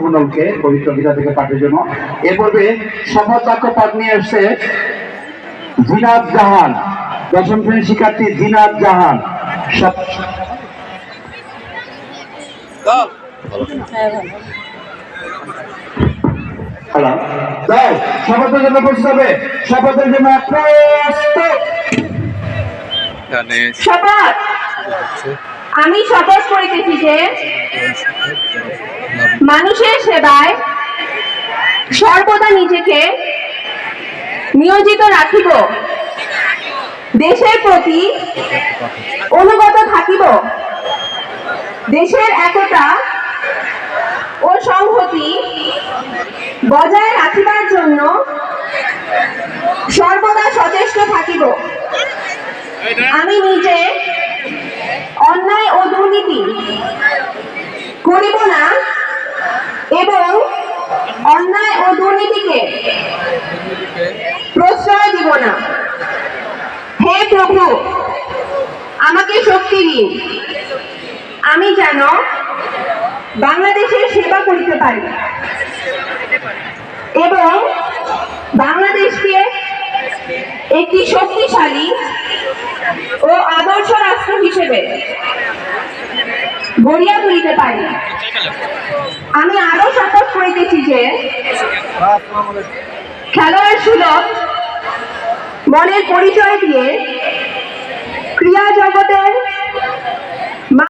মন্ডলকে পবিত্র গীতা থেকে পাঠের জন্য। এ পর্বে শপথ বাক্য পাঠ নিয়ে আসছে জিনাত জাহান দশম শ্রেণির শিক্ষার্থী জিনাত জাহান। সব- হ্যালো। যাও শপথের জন্য প্রস্তুত হবে। শপথের জন্য প্রস্তুত। শপথ! আমি শপথ করিতেছি যে মানুষের সেবায় সর্বদা নিজেকে নিয়োজিত রাখিব। দেশের প্রতি অনুগত থাকিব। দেশের একতা ও সংহতি বজায় রাখিবার জন্য সর্বদা সচেষ্ট থাকিব। আমি নিজে দুর্নীতি করিব না এবং অন্যায় ও দুর্নীতিকে প্রশ্রয় দিব না। হে প্রভু, আমাকে শক্তি দিন। আমি যেন বাংলাদেশের সেবা করিতে পারি এবং বাংলাদেশকে একটি শক্তিশালী ও আদর্শ রাষ্ট্র হিসেবে গড়িয়া তুলিতে পারি। আমি আরও শপথ করিতেছি যে খেলোয়াড় সুলভ মনের পরিচয় দিয়ে ক্রিয়া জগতের